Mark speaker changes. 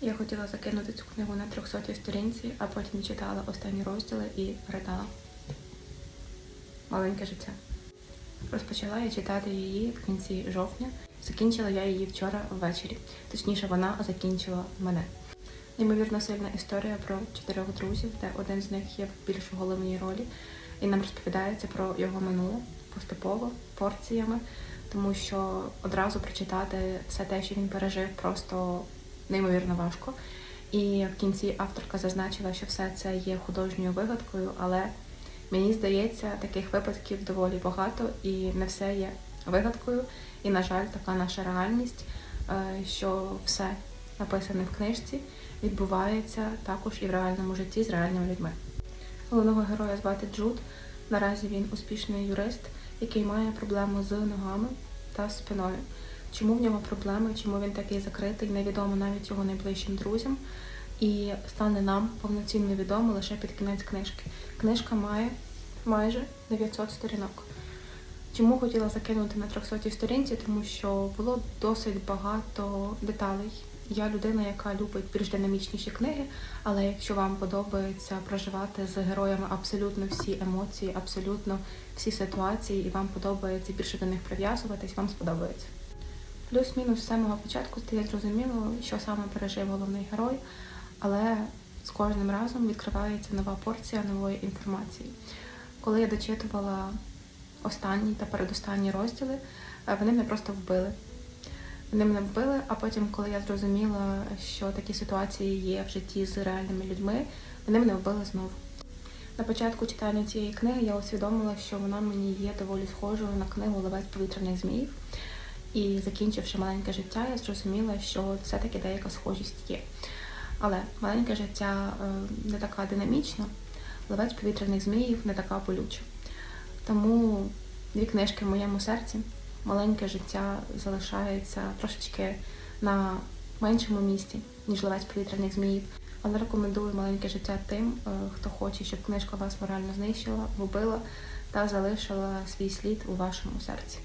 Speaker 1: Я хотіла закинути цю книгу на 300 сторінці, а потім читала останні розділи і ридала. Маленьке життя. Розпочала я читати її в кінці жовтня. Закінчила я її вчора ввечері. Точніше, вона закінчила мене. Неймовірно сильна історія про чотирьох друзів, де один з них є в більш головній ролі, і нам розповідається про його минуле поступово, порціями, тому що одразу прочитати все те, що він пережив, просто неймовірно важко. І в кінці авторка зазначила, що все це є художньою вигадкою, але мені здається, таких випадків доволі багато, і не все є вигадкою. І, на жаль, така наша реальність, е, що все написане в книжці відбувається також і в реальному житті з реальними людьми. Головного героя звати Джуд. Наразі він успішний юрист, який має проблему з ногами та спиною. Чому в нього проблеми, чому він такий закритий, невідомо навіть його найближчим друзям. І стане нам повноцінно відомо лише під кінець книжки. Книжка має майже 900 сторінок. Чому хотіла закинути на 300 сторінці? Тому що було досить багато деталей. Я людина, яка любить більш динамічніші книги, але якщо вам подобається проживати з героями абсолютно всі емоції, абсолютно всі ситуації, і вам подобається більше до них прив'язуватись, вам сподобається. Плюс-мінус з самого початку стає зрозуміло, що саме пережив головний герой, але з кожним разом відкривається нова порція нової інформації. Коли я дочитувала останні та передостанні розділи, е, вони мене просто вбили. Вони мене вбили, а потім, коли я зрозуміла, що такі ситуації є в житті з реальними людьми, вони мене вбили знову. На початку читання цієї книги я усвідомила, що вона мені є доволі схожою на книгу Ловець повітряних зміїв. І закінчивши маленьке життя, я зрозуміла, що все-таки деяка схожість є. Але маленьке життя е, не така динамічна, ловець повітряних зміїв не така болюча. Тому дві книжки в моєму серці. Маленьке життя залишається трошечки на меншому місці, ніж ловець повітряних зміїв. Але рекомендую маленьке життя тим, е, хто хоче, щоб книжка вас морально знищила, вбила та залишила свій слід у вашому серці.